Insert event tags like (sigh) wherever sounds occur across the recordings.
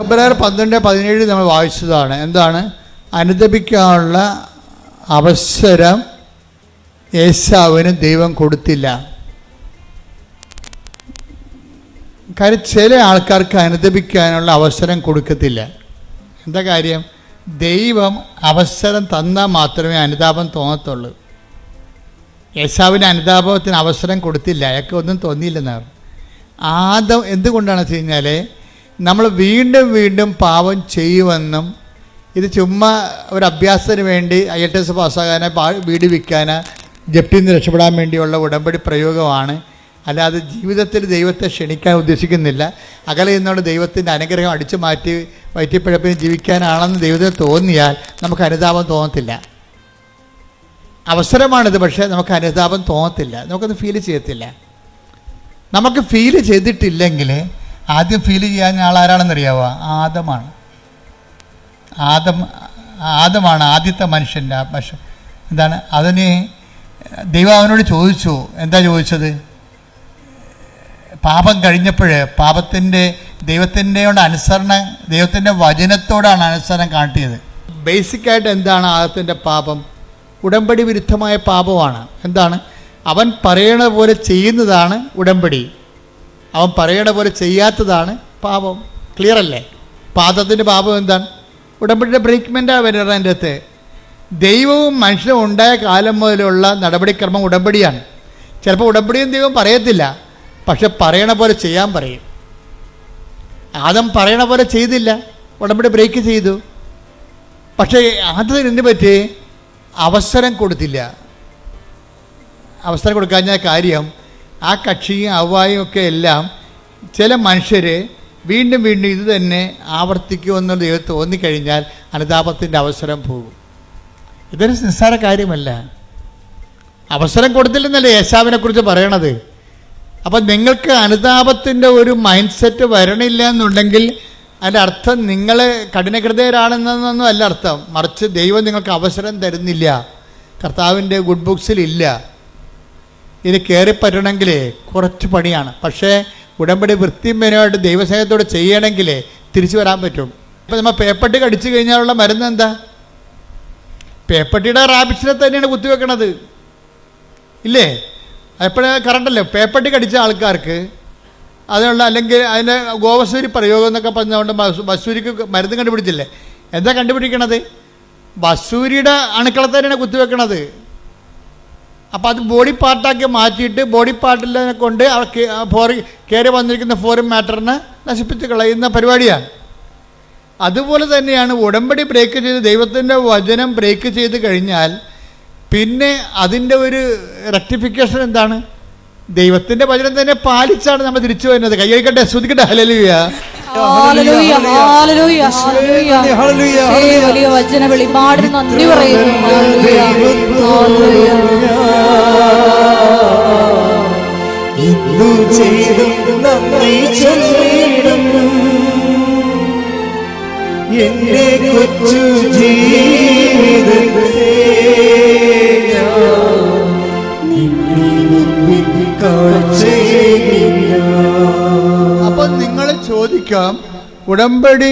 ഫെബ്രുവരി പന്ത്രണ്ട് പതിനേഴ് നമ്മൾ വായിച്ചതാണ്. എന്താണ്? അനുദപിക്കാനുള്ള അവസരം യേശാവിന് ദൈവം കൊടുത്തില്ല. കാര്യം ചില ആൾക്കാർക്ക് അനുദപിക്കാനുള്ള അവസരം കൊടുക്കത്തില്ല. എന്താ കാര്യം? ദൈവം അവസരം തന്നാൽ മാത്രമേ അനുതാപം തോന്നത്തുള്ളൂ. യേശാവിന് അനുതാപത്തിന് അവസരം കൊടുത്തില്ല. അയാൾക്ക് ഒന്നും തോന്നിയില്ലെന്നാണ് ആദം എന്തുകൊണ്ടാണെന്ന് വെച്ച് കഴിഞ്ഞാൽ നമ്മൾ വീണ്ടും വീണ്ടും പാപം ചെയ്യുമെന്നും ഇത് ചുമ്മാ ഒരു അഭ്യാസത്തിന് വേണ്ടി ഐ എൽ ടി എസ് പാസ്സാകാനോ പാ വീട് വിൽക്കാനോ ജപ്തിയിൽ നിന്ന് രക്ഷപ്പെടാൻ വേണ്ടിയുള്ള ഉടമ്പടി പ്രയോഗമാണ്. അല്ലാതെ ജീവിതത്തിൽ ദൈവത്തെ ക്ഷണിക്കാൻ ഉദ്ദേശിക്കുന്നില്ല. അകലെ നിന്നോട് ദൈവത്തിന്റെ അനുഗ്രഹം അടിച്ചു മാറ്റി വയറ്റിപ്പഴപ്പിന് ജീവിക്കാനാണെന്ന് ദൈവത്തിന് തോന്നിയാൽ നമുക്ക് അനുതാപം തോന്നത്തില്ല. അവസരമാണിത് പക്ഷേ നമുക്ക് അനുതാപം തോന്നത്തില്ല. നമുക്കത് ഫീൽ ചെയ്യത്തില്ല. നമുക്ക് ഫീൽ ചെയ്തിട്ടില്ലെങ്കിൽ ആദ്യം ഫീൽ ചെയ്യാൻ ആളാരാണെന്നറിയാവോ? ആദമാണ്. ആദം ആദമാണ് ആദ്യത്തെ മനുഷ്യന്റെ പശു എന്താണ്? അതിന് ദൈവം അവനോട് ചോദിച്ചു. എന്താ ചോദിച്ചത്? പാപം കഴിഞ്ഞപ്പോൾ പാപത്തിന്റെ ദൈവത്തിന്റെയോട് അനുസരണം ദൈവത്തിന്റെ വചനത്തോടാണ് അനുസരണം കാട്ടിയത്. ബേസിക്കായിട്ട് എന്താണ് ആദത്തിന്റെ പാപം? ഉടമ്പടി വിരുദ്ധമായ പാപമാണ്. എന്താണ്? അവൻ പറയണ പോലെ ചെയ്യുന്നതാണ് ഉടമ്പടി. അവൻ പറയണ പോലെ ചെയ്യാത്തതാണ് പാപം. ക്ലിയർ അല്ലേ? പാദത്തിന്റെ പാപം എന്താണ്? ഉടമ്പടിയുടെ ബ്രേക്ക്മെന്റാണ് വരുന്നത് അതിന്റെ അകത്ത്. ദൈവവും മനുഷ്യനും ഉണ്ടായ കാലം മുതലുള്ള നടപടിക്രമം ഉടമ്പടിയാണ്. ചിലപ്പോൾ ഉടമ്പടിയും ദൈവം പറയത്തില്ല. പക്ഷെ പറയണ പോലെ ചെയ്യാൻ പറയും. ആദം പറയണ പോലെ ചെയ്തില്ല. ഉടമ്പടി ബ്രേക്ക് ചെയ്തു. പക്ഷേ ആദ്യത്തിന് എന്ത് പറ്റി? അവസരം കൊടുത്തില്ല. അവസരം കൊടുക്കാഞ്ഞ കാര്യം ആ കക്ഷിയും അവ്വായും ഒക്കെ എല്ലാം ചില മനുഷ്യർ വീണ്ടും വീണ്ടും ഇത് തന്നെ ആവർത്തിക്കുമെന്നുള്ള ദൈവം തോന്നിക്കഴിഞ്ഞാൽ അനുതാപത്തിന്റെ അവസരം പോകും. ഇതൊരു നിസ്സാര കാര്യമല്ല. അവസരം കൊടുത്തില്ലെന്നല്ലേ യേശാവിനെ കുറിച്ച് പറയണത്? അപ്പം നിങ്ങൾക്ക് അനുതാപത്തിന്റെ ഒരു മൈൻഡ് സെറ്റ് വരണില്ല എന്നുണ്ടെങ്കിൽ അതിന്റെ അർത്ഥം നിങ്ങൾ കഠിനഹൃദയരാണെന്നൊന്നും അല്ല അർത്ഥം. മറിച്ച് ദൈവം നിങ്ങൾക്ക് അവസരം തരുന്നില്ല. കർത്താവിന്റെ ഗുഡ് ബുക്സിൽ ഇല്ല. ഇത് കയറിപ്പറ്റണമെങ്കിൽ കുറച്ച് പണിയാണ്. പക്ഷേ ഉടമ്പടി വൃത്തിമേനമായിട്ട് ദൈവസ്നേഹത്തോട് ചെയ്യണമെങ്കിൽ തിരിച്ചു വരാൻ പറ്റും. ഇപ്പം നമ്മൾ പേപ്പട്ടി കടിച്ചു കഴിഞ്ഞാലുള്ള മരുന്ന് എന്താ? പേപ്പട്ടിയുടെ റാബിറ്റ്സിനെ തന്നെയാണ് കുത്തിവെക്കണത് ഇല്ലേ? എപ്പോഴും കറണ്ടല്ലോ? പേപ്പട്ടി കടിച്ച ആൾക്കാർക്ക് അതിനുള്ള അല്ലെങ്കിൽ അതിന്റെ ഗോവസൂരി പ്രയോഗം എന്നൊക്കെ പറഞ്ഞുകൊണ്ട് വസൂരിക്ക് മരുന്ന് കണ്ടുപിടിച്ചില്ലേ? എന്താ കണ്ടുപിടിക്കണത്? ബസൂരിയുടെ അണുക്കളെ തന്നെയാണ് കുത്തിവെക്കണത് അപ്പോൾ അത് ബോഡി പാർട്ടാക്കി മാറ്റിയിട്ട് ബോഡി പാർട്ടിൽ കൊണ്ട് ഫോറി കയറി വന്നിരിക്കുന്ന ഫോറിൻ മാറ്ററിനെ നശിപ്പിച്ച് കളയുന്ന പരിപാടിയാണ്. അതുപോലെ തന്നെയാണ് ഉടമ്പടി ബ്രേക്ക് ചെയ്ത് ദൈവത്തിന്റെ വചനം ബ്രേക്ക് ചെയ്ത് കഴിഞ്ഞാൽ പിന്നെ അതിന്റെ ഒരു റെക്ടിഫിക്കേഷൻ എന്താണ്? ദൈവത്തിന്റെ വചനം തന്നെ പാലിച്ചാണ് നമ്മൾ തിരിച്ചു വരുന്നത്. കൈയ്യടിക്കട്ടെ ശ്രദ്ധിക്കട്ടെ ഹലലുയ വലിയ വചന വെളിപാടിന് നന്ദി പറയുന്നു. ഇന്നു ചെയ്തും നന്ദി ചൊല്ലിടും. എന്റെ കൊച്ചു ജീവിതത്തെ ചോദിക്കാം ഉടമ്പടി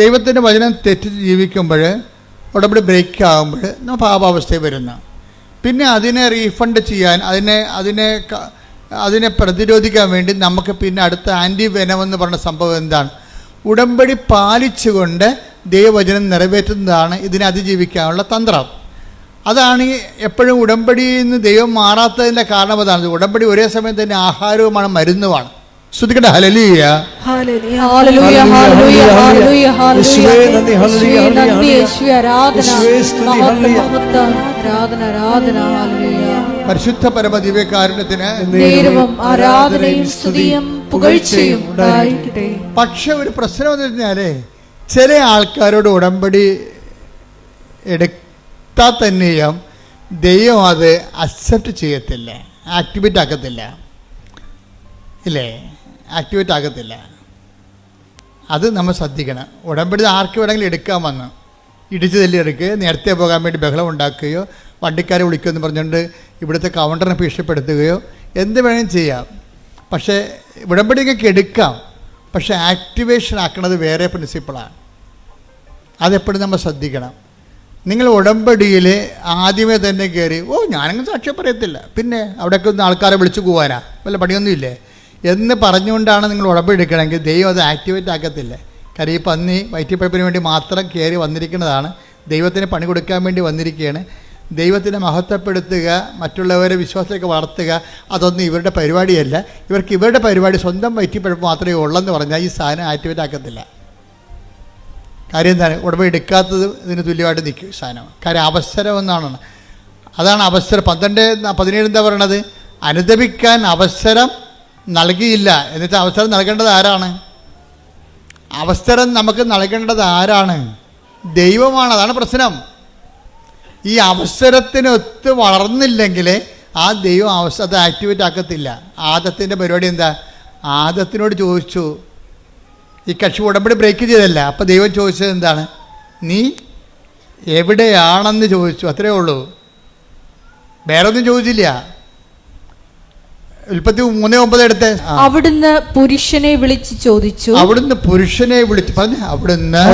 ദൈവത്തിന്റെ വചനം തെറ്റിച്ച് ജീവിക്കുമ്പോൾ ഉടമ്പടി ബ്രേക്ക് ആകുമ്പോൾ നമ്മൾ പാപാവസ്ഥയിൽ വരുന്ന. പിന്നെ അതിനെ റീഫണ്ട് ചെയ്യാൻ അതിനെ അതിനെ അതിനെ പ്രതിരോധിക്കാൻ വേണ്ടി നമുക്ക് പിന്നെ അടുത്ത ആന്റി വെനം എന്ന് പറഞ്ഞ സംഭവം എന്താണ്? ഉടമ്പടി പാലിച്ചുകൊണ്ട് ദൈവവചനം നിറവേറ്റുന്നതാണ് ഇതിനെ അതിജീവിക്കാനുള്ള തന്ത്രം. അതാണ് ഈ എപ്പോഴും ഉടമ്പടിയിൽ നിന്ന് ദൈവം മാറാത്തതിന്റെ കാരണം അതാണ്. ഉടമ്പടി ഒരേ സമയം തന്നെ ആഹാരവുമാണ് മരുന്നുമാണ്. ശ്രുതിക്കട്ടെ ഹലലിയ ഹല്ലേലൂയ, ഹല്ലേലൂയ, ഹല്ലേലൂയ, ഹല്ലേലൂയ. ഹല്ലേലൂയ, യേശുവേ, ഹല്ലേലൂയ. ആരാധന. യേശുവേ, ഹല്ലേലൂയ. ആരാധന ആരാധന. ഹല്ലേലൂയ. പരിശുദ്ധ പരമ ദിവ്യകാരുണ്യത്തിന് ആരാധനയും സ്തുതിയും പുകഴ്ചയും ഉണ്ടായിരിക്കട്ടെ. പക്ഷെ ഒരു പ്രശ്നം എന്ന് പറഞ്ഞാലേ ചില ആൾക്കാരോട് ഉടമ്പടി എടുത്താൽ തന്നെയും ദൈവം അത് അക്സെപ്റ്റ് ചെയ്യത്തില്ല ആക്ടിവേറ്റ് ആക്കത്തില്ല. ഇല്ലേ? ആക്ടിവേറ്റ് ആകത്തില്ല. അത് നമ്മൾ ശ്രദ്ധിക്കണം. ഉടമ്പടി ആർക്ക് വേണമെങ്കിലും എടുക്കാൻ വന്ന് ഇടിച്ചു തല്ലി എടുക്കുക നേരത്തെ പോകാൻ വേണ്ടി ബഹളം ഉണ്ടാക്കുകയോ വണ്ടിക്കാരെ വിളിക്കുമെന്ന് പറഞ്ഞുകൊണ്ട് ഇവിടുത്തെ കൗണ്ടറിനെ ഭീഷണിപ്പെടുത്തുകയോ എന്ത് വേണമെങ്കിലും ചെയ്യാം. പക്ഷേ ഉടമ്പടി ഇങ്ങനെ എടുക്കാം. പക്ഷെ ആക്ടിവേഷൻ ആക്കുന്നത് വേറെ പ്രിൻസിപ്പിളാണ് അതെപ്പോഴും നമ്മൾ ശ്രദ്ധിക്കണം. നിങ്ങൾ ഉടമ്പടിയിൽ ആദ്യമേ തന്നെ കയറി ഓ ഞാനങ്ങനെ സാക്ഷ്യം പറയത്തില്ല. പിന്നെ അവിടെയൊക്കെ ഒന്ന് ആൾക്കാരെ വിളിച്ചു പോകാനാ വല്ല പണിയൊന്നുമില്ലേ? എന്ന് പറഞ്ഞുകൊണ്ടാണ് നിങ്ങൾ ഉടമ്പെടുക്കണമെങ്കിൽ ദൈവം അത് ആക്ടിവേറ്റ് ആക്കത്തില്ല. കാര്യം ഈ പന്നി വയറ്റിപ്പഴപ്പിന് വേണ്ടി മാത്രം കയറി വന്നിരിക്കുന്നതാണ്. ദൈവത്തിന് പണി കൊടുക്കാൻ വേണ്ടി വന്നിരിക്കുകയാണ്. ദൈവത്തിനെ മഹത്വപ്പെടുത്തുക മറ്റുള്ളവരെ വിശ്വാസത്തിലേക്ക് വളർത്തുക അതൊന്നും ഇവരുടെ പരിപാടിയല്ല. ഇവർക്ക് ഇവരുടെ പരിപാടി സ്വന്തം വയറ്റിപ്പഴപ്പ് മാത്രമേ ഉള്ളെന്ന് പറഞ്ഞാൽ ഈ സാധനം ആക്ടിവേറ്റ് ആക്കത്തില്ല. കാര്യം എന്താണ്? ഉടമ എടുക്കാത്തത് ഇതിന് തുല്യമായിട്ട് നിൽക്കും സാധനം. കാര്യം അവസരം എന്നാണ് അതാണ് അവസരം. പന്ത്രണ്ട് പതിനേഴ് എന്താ പറയണത്? അനുദപിക്കാൻ അവസരം നൽകിയില്ല. എന്നിട്ട് അവസരം നൽകേണ്ടത് ആരാണ്? അവസരം നമുക്ക് നൽകേണ്ടത് ആരാണ്? ദൈവമാണ്. അതാണ് പ്രശ്നം. ഈ അവസരത്തിനൊത്ത് വളർന്നില്ലെങ്കിൽ ആ ദൈവം അവസ അത് ആക്ടിവേറ്റ് ആക്കത്തില്ല. ആദത്തിന്റെ പരിപാടി എന്താ? ആദത്തിനോട് ചോദിച്ചു. ഈ കക്ഷി ഉടമ്പടി ബ്രേക്ക് ചെയ്തല്ല അപ്പോൾ ദൈവം ചോദിച്ചത് എന്താണ്? നീ എവിടെയാണെന്ന് ചോദിച്ചു. അത്രേ ഉള്ളൂ. വേറെ ഒന്നും ചോദിച്ചില്ല. ഉൽപ്പത്തി മൂന്ന് ഒമ്പത് എടുത്ത്. അവിടുന്ന് പുരുഷനെ വിളിച്ച് ചോദിച്ചു. അവിടുന്ന് പുരുഷനെ വിളിച്ച് പറഞ്ഞു അവിടുന്ന്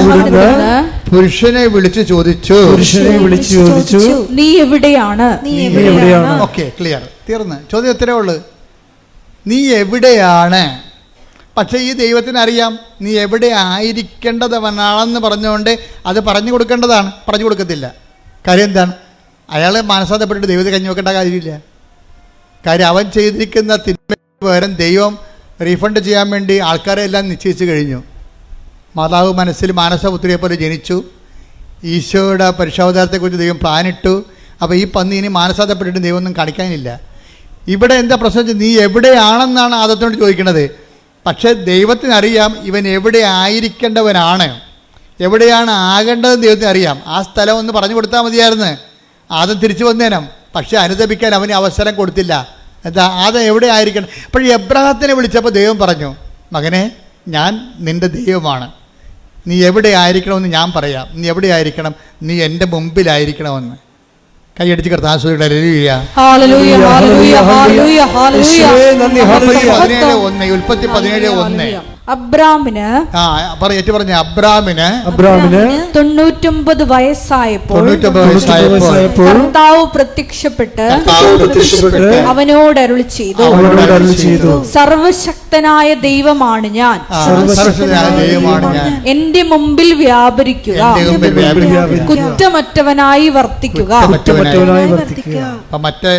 പുരുഷനെ വിളിച്ച് ചോദിച്ചു. പുരുഷനെ വിളിച്ച് ചോദിച്ചു. നീ എവിടെയാണ്? നീ എവിടെയാണ്? Okay clear. തീർന്ന്. ചോദ്യം ഇത്രേ ഉള്ളു? നീ എവിടെയാണ്? പക്ഷേ ഈ ദൈവത്തിന് അറിയാം നീ എവിടെ ആയിരിക്കേണ്ടതവനാണെന്ന് പറഞ്ഞുകൊണ്ട് അത് പറഞ്ഞു കൊടുക്കേണ്ടതാണ്. പറഞ്ഞു കൊടുക്കത്തില്ല. കാര്യം എന്താണ്? അയാളെ മനസ്സാധപ്പെട്ടിട്ട് ദൈവത്തെ കഞ്ഞി വെക്കേണ്ട കാര്യമില്ല. കാര്യം അവൻ ചെയ്തിരിക്കുന്ന തിന്മ പകരം ദൈവം റീഫണ്ട് ചെയ്യാൻ വേണ്ടി ആൾക്കാരെ എല്ലാം നിശ്ചയിച്ചു കഴിഞ്ഞു. മാതാവ് മനസ്സിൽ മാനസപുത്രിയെ പോലെ ജനിച്ചു. ഈശോയുടെ പരിശോധനത്തെക്കുറിച്ച് ദൈവം പ്ലാനിട്ടു. അപ്പോൾ ഈ പന്നി ഇനി മാനസാന്തപ്പെട്ടിട്ട് ദൈവം ഒന്നും കാണിക്കാനില്ല. ഇവിടെ എന്താ പ്രശ്നം നീ എവിടെയാണെന്നാണ് ആദത്തോട് ചോദിക്കുന്നത് പക്ഷേ ദൈവത്തിനറിയാം ഇവൻ എവിടെ ആയിരിക്കേണ്ടവനാണ്. എവിടെയാണ് ആകേണ്ടതെന്ന് ദൈവത്തിന് അറിയാം ആ സ്ഥലം ഒന്ന് പറഞ്ഞു കൊടുത്താൽ മതിയായിരുന്നു. ആദം തിരിച്ചു വന്നേനം. പക്ഷേ അനുദപിക്കാൻ അവന് അവസരം കൊടുത്തില്ല. എന്താ അത് എവിടെ ആയിരിക്കണം? അപ്പോൾ എബ്രഹത്തിനെ വിളിച്ചപ്പോൾ ദൈവം പറഞ്ഞു മകനെ ഞാൻ നിന്റെ ദൈവമാണ്. നീ എവിടെ ആയിരിക്കണമെന്ന് ഞാൻ പറയാം. നീ എവിടെ ആയിരിക്കണം? നീ എന്റെ മുമ്പിലായിരിക്കണമെന്ന്. കൈയടിച്ച്. പതിനേഴ് ഒന്ന് ഉൽപ്പത്തി പതിനേഴ് ഒന്ന്. അബ്രാമിന് ആ ഏറ്റു പറഞ്ഞ അബ്രാമിന് അബ്രാമിന് തൊണ്ണൂറ്റൊമ്പത് വയസ്സായപ്പോൾ കർത്താവ് പ്രത്യക്ഷപ്പെട്ട് അവനോട് അരുളി ചെയ്തു. അവനോട് അരുളി ചെയ്തു. സർവശക്തനായ ദൈവമാണ് ഞാൻ. ആ, ദൈവമാണ് ഞാൻ. എന്റെ മുമ്പിൽ വ്യാപരിക്കുക. എന്റെ മുമ്പിൽ വ്യാപരിക്കുക. കുറ്റമറ്റവനായി വർത്തിക്കുക. മറ്റേ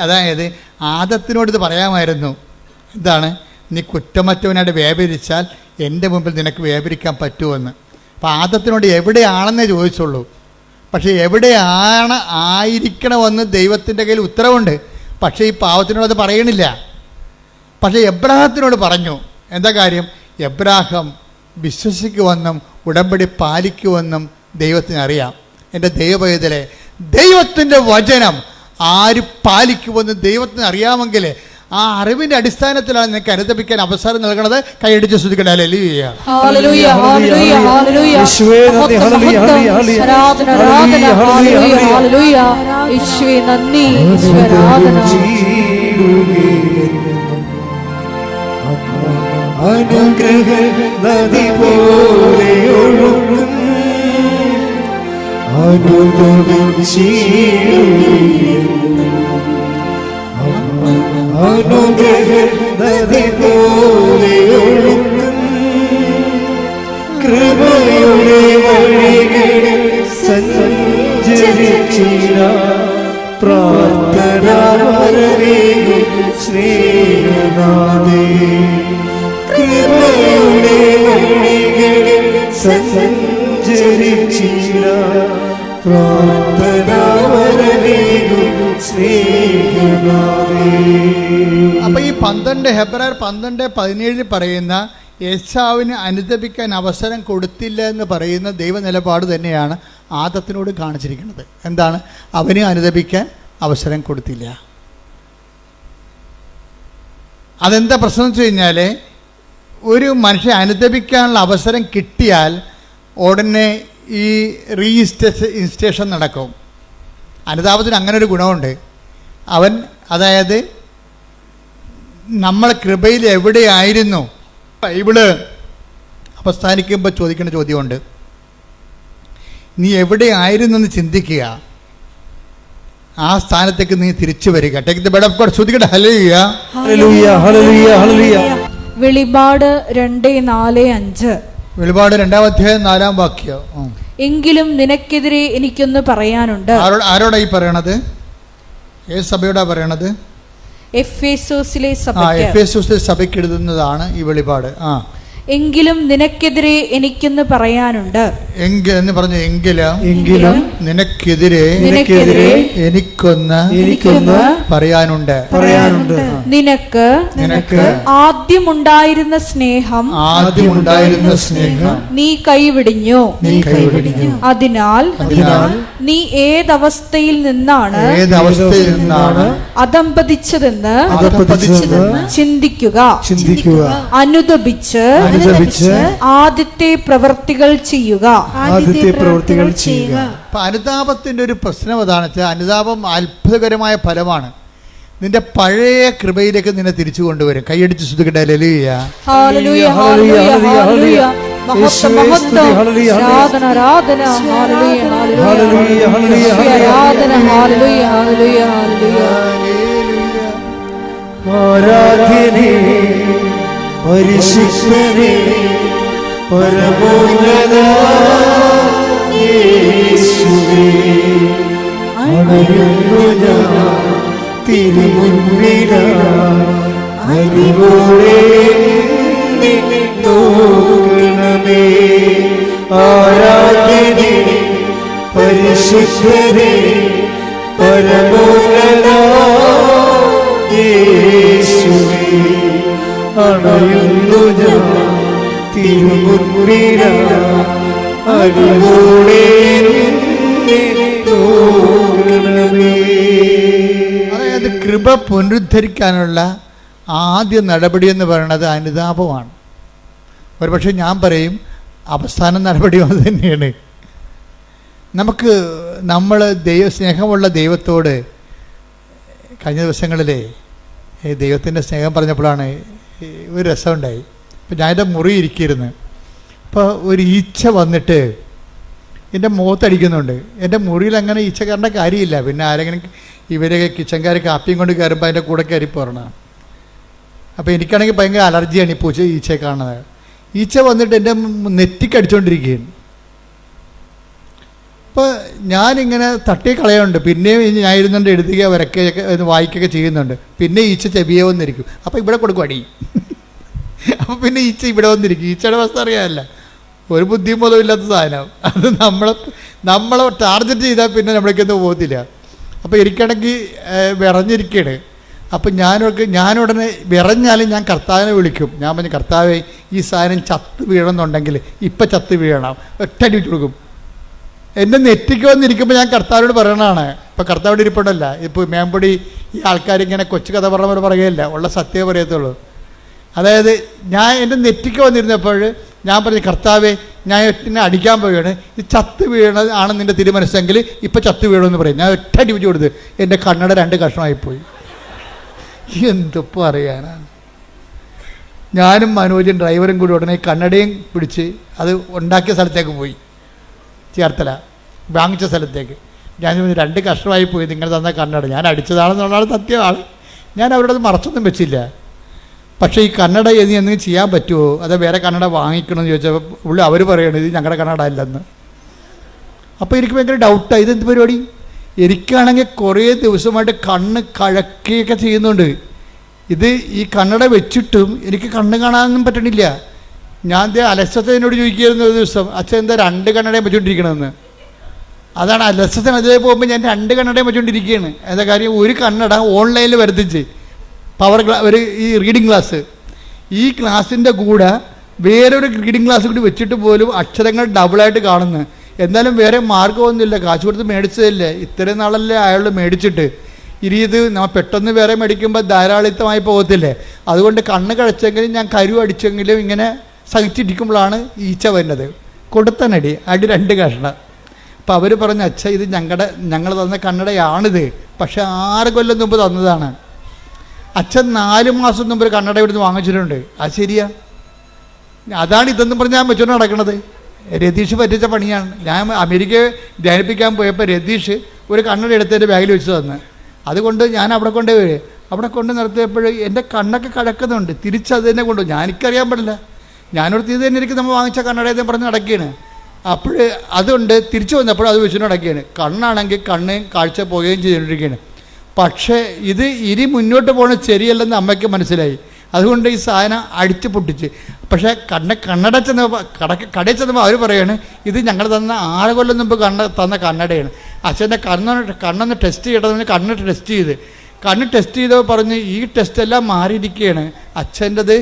അതായത് ആദത്തിനോട് ഇത് പറയാമായിരുന്നു. എന്താണ് നീ കുറ്റമറ്റവനായിട്ട് വ്യാപരിച്ചാൽ എന്റെ മുമ്പിൽ നിനക്ക് വ്യാപരിക്കാൻ പറ്റുമെന്ന്. അപ്പം ആദത്തിനോട് എവിടെയാണെന്നേ ചോദിച്ചുള്ളൂ. പക്ഷേ എവിടെയാണ് ആയിരിക്കണമെന്ന് ദൈവത്തിന്റെ കയ്യിൽ ഉത്തരവുണ്ട്. പക്ഷേ ഈ പാവത്തിനോട് അത് പറയണില്ല. പക്ഷേ എബ്രാഹത്തിനോട് പറഞ്ഞു എന്താ കാര്യം? എബ്രാഹം വിശ്വസിക്കുമെന്നും ഉടമ്പടി പാലിക്കുമെന്നും ദൈവത്തിന് അറിയാം. എന്റെ ദൈവപൈതലെ ദൈവത്തിന്റെ വചനം ആര് പാലിക്കുമെന്ന് ദൈവത്തിന് അറിയാമെങ്കിൽ ആ അറിവിന്റെ അടിസ്ഥാനത്തിലാണ് നിനക്ക് അനുദപിക്കാൻ അവസരം നൽകണത്. കൈയടിച്ച് ശ്രദ്ധിക്കണേ അല്ലേ ഹല്ലേലൂയ ഹല്ലേലൂയ ഹല്ലേലൂയ അനുഗ്രഹ നദി പോലെ ഒഴുകും കൃപയുടെ വഴികളിൽ സഞ്ചരിച്ചിട പ്രാർത്ഥന വരവേകും സ്നേഹനാഥേ കൃപയുടെ വഴികളിൽ സഞ്ചരിച്ചിട. അപ്പോൾ ഈ പന്ത്രണ്ട് ഹെബ്രാർ പന്ത്രണ്ട് പതിനേഴിൽ പറയുന്ന യേശാവിന് അനുദപിക്കാൻ അവസരം കൊടുത്തില്ല എന്ന് പറയുന്ന ദൈവ നിലപാട് തന്നെയാണ് ആദത്തിനോട് കാണിച്ചിരിക്കുന്നത്. എന്താണ്? അവന് അനുദപിക്കാൻ അവസരം കൊടുത്തില്ല. അതെന്താ പ്രശ്നം വെച്ച് കഴിഞ്ഞാൽ ഒരു മനുഷ്യൻ അനുദപിക്കാനുള്ള അവസരം കിട്ടിയാൽ ഉടനെ ഈ റീഇൻസ്റ്റേഷൻ ഇൻസ്റ്റേഷൻ നടക്കും. അനുതാപത്തിന് അങ്ങനെ ഒരു ഗുണമുണ്ട്. അവൻ അതായത് നമ്മൾ കൃപയിൽ എവിടെയായിരുന്നു? ബൈബിൾ അവസാനിക്കുമ്പോൾ ചോദിക്കുന്ന ചോദ്യമുണ്ട്. നീ എവിടെ ആയിരുന്നെന്ന് ചിന്തിക്കുക. ആ സ്ഥാനത്തേക്ക് നീ തിരിച്ചു വരിക. Take the bed of God ശ്രദ്ധിക്കട്ടെ hallelujah hallelujah hallelujah ഹല്ലേലൂയ വെളിപാട് രണ്ട് നാല് അഞ്ച്. വെളിപാട് രണ്ടാം അധ്യായം നാലാം വാക്യം. എങ്കിലും നിനക്കെതിരെ എനിക്കൊന്ന് പറയാനുണ്ട്. ആരോട് ഈ പറയണത്? ഏത് സഭയോടാ പറയണത്? എഫേസോസിലെ സഭയ്ക്ക്. എഫ് എസ് സഭയ്ക്ക് എഴുതുന്നതാണ് ഈ വെളിപാട്. ആ. എങ്കിലും നിനക്കെതിരെ എനിക്കൊന്ന് പറയാനുണ്ട്. എന്ന് പറഞ്ഞു എങ്കിലും എങ്കിലും നിനക്കെതിരെ നിനക്കെതിരെ എനിക്കൊന്ന് എനിക്കൊന്ന് പറയാനുണ്ട്. പറയാനുണ്ട്. നിനക്ക് നിനക്ക് ആദ്യമുണ്ടായിരുന്ന സ്നേഹം ആദ്യമുണ്ടായിരുന്ന സ്നേഹം നീ കൈവിടിഞ്ഞു. നീ കൈവിടിഞ്ഞു. അതിനാൽ അതിനാൽ നീ ഏതവസ്ഥയിൽ നിന്നാണ് ഏതവസ്ഥയിൽ അവസ്ഥയിൽ നിന്നാണ് അതമ്പതിച്ചതെന്ന് അധപ്പതിച്ചതെന്ന് ചിന്തിക്കുക. ചിന്തിക്കുക. അനുദപിച്ച് അനുദപിച്ച് ആദ്യത്തെ പ്രവർത്തികൾ ചെയ്യുക. ആദ്യത്തെ പ്രവർത്തികൾ ചെയ്യുക. അപ്പൊ അനുതാപത്തിന്റെ ഒരു പ്രശ്നം അതാണ്. വെച്ചാൽ അനുതാപം അത്ഭുതകരമായ ഫലമാണ്. നിന്റെ പഴയ കൃപയിലേക്ക് നിന്നെ തിരിച്ചു കൊണ്ടുവരും. കൈയടിച്ച് ശ്രുതിക്കട്ടെ ലലിയ ഹല്ലേലൂയ ഹല്ലേലൂയ ഹല്ലേലൂയ. ആരാധന ആരാധന ആരാധന പരിശുദ്ധനേ പരമോന്നത അണയുന്നു ഞാൻ തിരുമുൻപില അരിവോടെ നോക്കണമേ. ആരാധ്യനേ പരിശുദ്ധനേ പരമോന്നത യേശുവേ. അണയുന്നു ഞാൻ അറിവോടെ നിന്നെ അതായത് കൃപ പുനരുദ്ധരിക്കാനുള്ള ആദ്യ നടപടി എന്ന് പറയുന്നത് അനുതാപമാണ്. ഒരുപക്ഷെ ഞാൻ പറയും അവസാന നടപടി അത് തന്നെയാണ്. നമുക്ക് നമ്മൾ ദൈവ സ്നേഹമുള്ള ദൈവത്തോട് കഴിഞ്ഞ ദിവസങ്ങളിലെ ദൈവത്തിന്റെ സ്നേഹം പറഞ്ഞപ്പോഴാണ് ഒരു രസമുണ്ടായി. അപ്പം ഞാൻ എന്റെ മുറി ഇരിക്കിയിരുന്നു. അപ്പോൾ ഒരു ഈച്ച വന്നിട്ട് എന്റെ മുഖത്തടിക്കുന്നുണ്ട് എന്റെ മുറിയിൽ അങ്ങനെ ഈച്ച കയറേണ്ട കാര്യമില്ല. പിന്നെ ആരെങ്കിലും ഇവരൊക്കെ കിച്ചൻകാർ കാപ്പിയും കൊണ്ട് കയറുമ്പോൾ അതിന്റെ കൂടെ കയറി പോരണം. അപ്പോൾ എനിക്കാണെങ്കിൽ ഭയങ്കര അലർജിയാണ് ഈ പൂച്ച ഈച്ചയെ കാണുന്നത്. ഈച്ച വന്നിട്ട് എന്റെ നെറ്റിക്ക് അടിച്ചുകൊണ്ടിരിക്കുകയാണ് അപ്പോൾ ഞാനിങ്ങനെ തട്ടി കളയുന്നുണ്ട് പിന്നെയും ഞാൻ ഇരുന്നുകൊണ്ട് എഴുതുക വരക്കുകയൊക്കെ വായിക്കുകയൊക്കെ ചെയ്യുന്നുണ്ട്. പിന്നെ ഈച്ച ചെവിയെ വന്നിരിക്കും. അപ്പോൾ ഇവിടെ കൊടുക്കും അടി. (laughs) അപ്പോൾ പിന്നെ ഈച്ച ഇവിടെ വന്നിരിക്കും. ഈച്ചയുടെ അവസ്ഥ അറിയാമല്ല ഒരു ബുദ്ധിയും ഇല്ലാത്ത സാധനം. അത് നമ്മളെ നമ്മളെ ടാർഗറ്റ് ചെയ്താൽ പിന്നെ നമ്മളേക്കൊന്നും പോകത്തില്ല. അപ്പോൾ എനിക്കാണെങ്കിൽ വിറഞ്ഞിരിക്കുകയാണ് അപ്പം ഞാനൊക്കെ ഞാനുടനെ വിറഞ്ഞാലും ഞാൻ കർത്താവിനെ വിളിക്കും. ഞാൻ പറഞ്ഞു കർത്താവെ ഈ സാധനം ചത്ത് വീഴണമെന്നുണ്ടെങ്കിൽ ഇപ്പം ചത്ത് വീഴണം. ഒറ്റടി വെച്ച് കൊടുക്കും. എന്റെ നെറ്റിക്ക് വന്നിരിക്കുമ്പോൾ ഞാൻ കർത്താവിനോട് പറയണതാണ്. ഇപ്പൊ കർത്താവിടെ ഇരിപ്പുണ്ടല്ല. ഇപ്പോൾ മേമ്പൊടി ഈ ആൾക്കാർ ഇങ്ങനെ കൊച്ചു കഥ പറഞ്ഞ പോലെ പറയുകയല്ല. ഉള്ള സത്യമേ പറയത്തുള്ളൂ. അതായത് ഞാൻ എന്റെ നെറ്റിക്ക് വന്നിരുന്നപ്പോൾ ഞാൻ പറഞ്ഞു കർത്താവെ ഞാൻ എന്നെ അടിക്കാൻ പോവുകയാണ്. ഈ ചത്ത് വീണത് ആണ് നിന്റെ തിരുമനസ്സെങ്കിൽ ഇപ്പം ചത്ത് വീണമെന്ന് പറയും. ഞാൻ ഒറ്റ അടി വെച്ച് കൊടുത്ത് എന്റെ കണ്ണട രണ്ട് കഷ്ണമായിപ്പോയി എന്ത് പറയാനാണ്. ഞാനും മനോജും ഡ്രൈവറും കൂടി ഉടനെ കണ്ണടയും പിടിച്ച് അത് ഉണ്ടാക്കിയ സ്ഥലത്തേക്ക് പോയി. ചേർത്തല വാങ്ങിച്ച സ്ഥലത്തേക്ക്. ഞാൻ രണ്ട് കഷ്ടമായി പോയി നിങ്ങൾ തന്ന കണ്ണട ഞാൻ അടിച്ചതാണെന്നുള്ളതാണ് സത്യമാണ് ഞാൻ അവരോട് മറച്ചൊന്നും വെച്ചില്ല. പക്ഷേ ഈ കന്നഡ ഇനി എന്തെങ്കിലും ചെയ്യാൻ പറ്റുമോ അതോ വേറെ കന്നഡ വാങ്ങിക്കണമെന്ന് ചോദിച്ചപ്പോൾ പുള്ളി അവർ പറയണത് ഇത് ഞങ്ങളുടെ കന്നഡ അല്ലെന്ന്. അപ്പോൾ എനിക്ക് ഭയങ്കര ഡൗട്ടാണ് ഇതെന്ത് പരിപാടി? എനിക്കാണെങ്കിൽ കുറേ ദിവസമായിട്ട് കണ്ണ് കഴക്കുകയൊക്കെ ചെയ്യുന്നുണ്ട്. ഇത് ഈ കണ്ണട വെച്ചിട്ടും എനിക്ക് കണ്ണ് കാണാനൊന്നും പറ്റണില്ല. ഞാൻ ദേ അലസത്തേനോട് ചോദിക്കുകയായിരുന്നു ഒരു ദിവസം അച്ഛൻ എന്താ രണ്ട് കണ്ണടയും വെച്ചുകൊണ്ടിരിക്കണമെന്ന് അതാണ് അലസത്തിന് അതേ പോകുമ്പോൾ ഞാൻ രണ്ട് കണ്ണടയും വെച്ചുകൊണ്ടിരിക്കുകയാണ് എന്താ കാര്യം? ഒരു കണ്ണട ഓൺലൈനിൽ വരുത്തിച്ച് പവർ ഗ്ലാ ഒരു ഈ റീഡിങ് ക്ലാസ് ഈ ക്ലാസ്സിന്റെ കൂടെ വേറൊരു റീഡിങ് ക്ലാസ് കൂടി വെച്ചിട്ട് പോലും അക്ഷരങ്ങൾ ഡബിളായിട്ട് കാണുന്നു. എന്നാലും വേറെ മാർഗമൊന്നുമില്ല കാശ് കൊടുത്ത് മേടിച്ചതല്ലേ? ഇത്രയും നാളല്ലേ അയാൾ മേടിച്ചിട്ട്. ഇനി ഇത് നമ്മൾ പെട്ടെന്ന് വേറെ മേടിക്കുമ്പോൾ ധാരാളിത്തമായി പോകത്തില്ലേ? അതുകൊണ്ട് കണ്ണ് കഴിച്ചെങ്കിലും ഞാൻ കരു അടിച്ചെങ്കിലും ഇങ്ങനെ സഹിച്ചിരിക്കുമ്പോഴാണ് ഈച്ച വരുന്നത്. കൊടുത്തനടി അടി രണ്ട് കഷ്ണം. അപ്പോൾ അവർ പറഞ്ഞു അച്ഛ ഇത് ഞങ്ങളുടെ ഞങ്ങൾ തന്ന കണ്ണടയാണിത്. പക്ഷെ ആറ് കൊല്ലം മുമ്പ് തന്നതാണ്. അച്ഛൻ നാല് മാസം മുമ്പ് ഒരു കണ്ണട ഇവിടുന്ന് വാങ്ങിച്ചിട്ടുണ്ട്. അത് ശരിയാ. അതാണ് ഇതെന്ന് പറഞ്ഞ് ഞാൻ വെച്ചോണ്ട് നടക്കുന്നത് രതീഷ് പറ്റിച്ച പണിയാണ്. ഞാൻ അമേരിക്കയെ ധ്യാനിപ്പിക്കാൻ പോയപ്പോൾ രതീഷ് ഒരു കണ്ണട എടുത്തതിന്റെ ബാഗിൽ വെച്ച് തന്ന്. അതുകൊണ്ട് ഞാൻ അവിടെ കൊണ്ടേ വരും അവിടെ കൊണ്ട് നിർത്തിയപ്പോൾ എന്റെ കണ്ണൊക്കെ കഴക്കുന്നുണ്ട് തിരിച്ചത് തന്നെ കൊണ്ടു ഞാൻ എനിക്കറിയാൻ പാടില്ല. ഞാനോട് തീയതി തന്നെ എനിക്ക് നമ്മൾ വാങ്ങിച്ച കണ്ണടയത്തെ പറഞ്ഞ് നടക്കുകയാണ്. അപ്പോൾ അതുകൊണ്ട് തിരിച്ചു വന്നപ്പോൾ അത് വെച്ചിട്ട് നടക്കുകയാണ്. കണ്ണാണെങ്കിൽ കണ്ണ് കാഴ്ച പോവുകയും ചെയ്തുകൊണ്ടിരിക്കുകയാണ്. പക്ഷേ ഇത് ഇനി മുന്നോട്ട് പോകുന്നത് ശരിയല്ലെന്ന് അമ്മയ്ക്ക് മനസ്സിലായി. അതുകൊണ്ട് ഈ സാധനം അടിച്ചു പൊട്ടിച്ച്. പക്ഷേ കണ്ണ കണ്ണട ചെന്നപ്പോൾ കട കടയിൽ ചെന്നപ്പോൾ അവർ പറയാണ് ഇത് ഞങ്ങൾ തന്ന ആറ് കൊല്ലം മുമ്പ് കണ്ണ തന്ന കണ്ണടയാണ്. അച്ഛന്റെ കണ്ണൊന്ന് കണ്ണൊന്ന് ടെസ്റ്റ് ചെയ്യണമെന്ന് കണ്ണ് ടെസ്റ്റ് ചെയ്ത്. കണ്ണ് ടെസ്റ്റ് ചെയ്തപ്പോൾ പറഞ്ഞ് ഈ ടെസ്റ്റെല്ലാം മാറിയിരിക്കുകയാണ്. അച്ഛന്റെത്